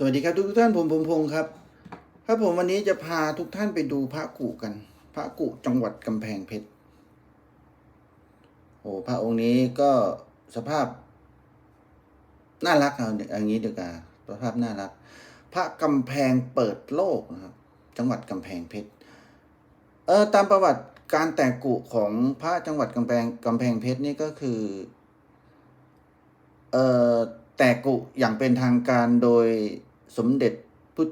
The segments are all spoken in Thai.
สวัสดีครับทุกท่านผมผมพงศ์ครับ ครับผมวันนี้จะพาทุกท่านไปดูพระกุกัน พระกุจังหวัดกำแพงเพชรโอ้พระองค์นี้ก็สภาพ น่ารักเอาอย่างนี้ดีกว่าสภาพน่ารัก พระกำแพงเปิดโลกนะครับ จังหวัดกำแพงเพชรเออตามประวัติการแตกกุของพระจังหวัดกำแพงกำแพงเพชรนี่ก็คือเอ่อแตกกุอย่างเป็นทางการโดย สมเด็จพุท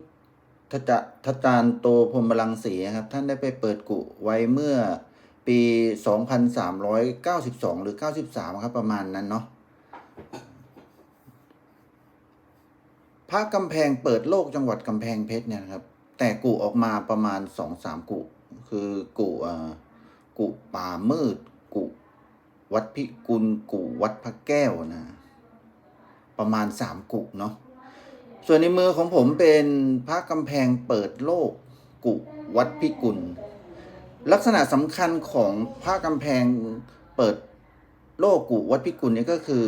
ธจะทจารย์โตพรมรังสีครับ ท่านได้ไปเปิดกุไว้เมื่อปี 2392 หรือ 93 ครับ ประมาณนั้นเนาะพระกำแพงเปิดโลกจังหวัดกำแพงเพชรเนี่ยครับ แตกกุออกมาประมาณ2-3กุ คือกุอ่อกุป่ามืด กุวัดพิกุลกุวัดพระแก้วนะ ประมาณสามกุเนาะ ส่วนในมือของผมเป็นพระกำแพงเปิดโลก กุวัดพิกุล ลักษณะสำคัญของพระกำแพงเปิดโลกกุวัดพิกุลนี่ก็คือ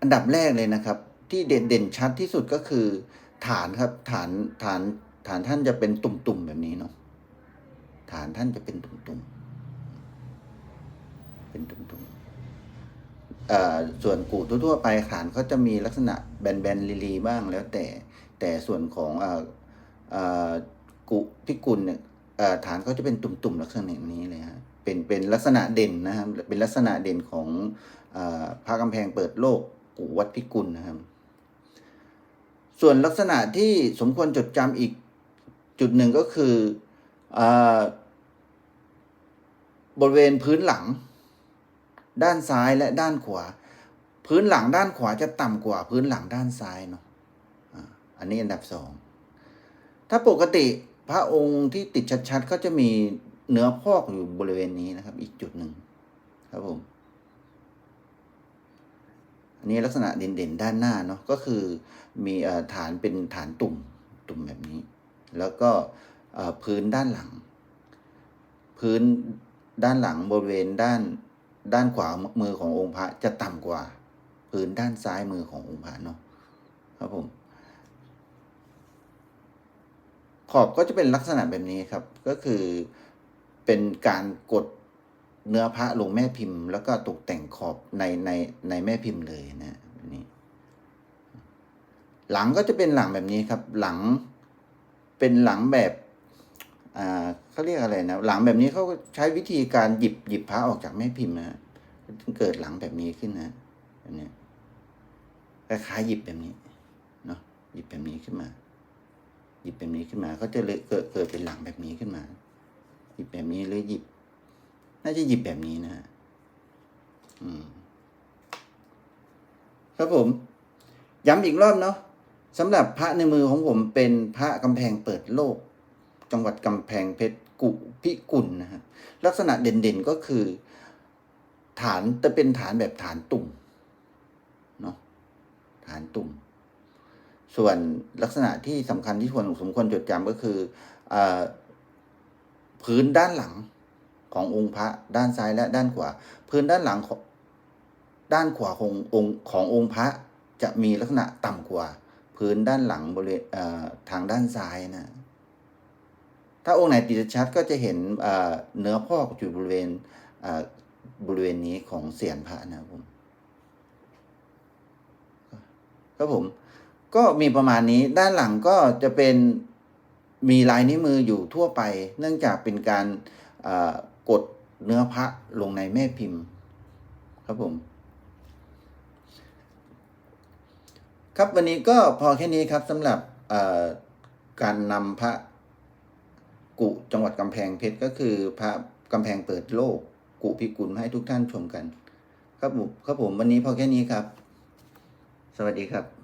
อันดับแรกเลยนะครับ ที่เด่นเด่นชัดที่สุดก็คือ ฐานครับฐานฐานฐานท่านจะเป็นตุ่มๆแบบนี้เนาะฐานท่านจะเป็นตุ่มๆเป็นตุ่มๆเอ่อส่วนกูทั่วๆไปฐานเขาจะมีลักษณะแบนๆลีๆบ้างแล้วแต่ แต่ส่วนของอ่อเอ่อกุพิกุลเนี่ยฐานเขาจะเป็นตุ่มๆลักษณะนี้เลยฮะเป็นเป็นลักษณะเด่นนะครับเป็นลักษณะเด่นของอพระกำแพงเปิดโลกกุวัดพิกุลนะครับ ส่วนลักษณะที่สมควรจดจำอีกจุดหนึ่งก็คืออบริเวณพื้นหลัง ด้านซ้ายและด้านขวา พื้นหลังด้านขวาจะต่ำกว่าพื้นหลังด้านซ้ายเนาะ อันนี้อันดับสองถ้าปกติพระองค์ที่ติดชัดๆ ก็จะมีเนื้อพอกอยู่บริเวณนี้นะครับ อีกจุดหนึ่งครับผม อันนี้ลักษณะเด่นๆด้านหน้าเนาะก็คือมีฐานเป็นฐานตุ่มตุ่มแบบนี้ แล้วก็พื้นด้านหลัง พื้นด้านหลังบริเวณด้านด้านขวามือขององค์พระจะต่ำกว่า พื้นด้านซ้ายมือขององค์พระเนาะครับผม ขอบก็จะเป็นลักษณะแบบนี้ครับ ก็คือเป็นการกดเนื้อพระลงแม่พิมพ์ แล้วก็ตกแต่งขอบในในในแม่พิมพ์เลยนะนี้หลังก็จะเป็นหลังแบบนี้ครับ หลังเป็นหลังแบบอ่าเขาเรียกอะไรนะหลังแบบนี้เขาใช้วิธีการหยิบหยิบพระออกจากแม่พิมพ์นะถึงเกิดหลังแบบนี้ขึ้นนะแบบนี้คล้ายๆหยิบแบบนี้เนาะหยิบแบบนี้ขึ้นมา ยิบแบบนี้ขึ้นมา ก็จะเลยเกิดเกิดเป็นหลังแบบนี้ขึ้นมา หยิบแบบนี้หรือหยิบ น่าจะหยิบแบบนี้นะฮะอืม ครับผม ย้ำอีกรอบเนาะสำหรับพระในมือของผมเป็นพระกำแพงเปิดโลก จังหวัดกำแพงเพชรกุพิกุลนะครับลักษณะเด่นๆก็คือ ฐานจะเป็นฐานแบบฐานตุ่มเนาะฐานตุ่ม ส่วนลักษณะที่สำคัญที่ควรสมควรจดจำก็คืออพื้นด้านหลังขององค์พระด้านซ้ายและด้านขวา พื้นด้านหลังด้านขวาขององค์ขององค์พระจะมีลักษณะต่ำกว่า พื้นด้านหลังบริเวณทางด้านซ้ายนะ ถ้าองค์ไหนติดชัดก็จะเห็นเนื้อพอกอยู่บริเวณบริเวณนี้ของเสียนพระนะครับผมครับผม ก็มีประมาณนี้ด้านหลังก็จะเป็นมีลายนิ้วมืออยู่ทั่วไป เนื่องจากเป็นการกดเนื้อพระลงในแม่พิมพ์ ครับผมครับวันนี้ก็พอแค่นี้ครับสำหรับการนำพระกุจังหวัดกำแพงเพชรก็คือพระกำแพงเปิดโลก กุพิกุลให้ทุกท่านชมกัน ครับผมครับผมวันนี้พอแค่นี้ครับ สวัสดีครับ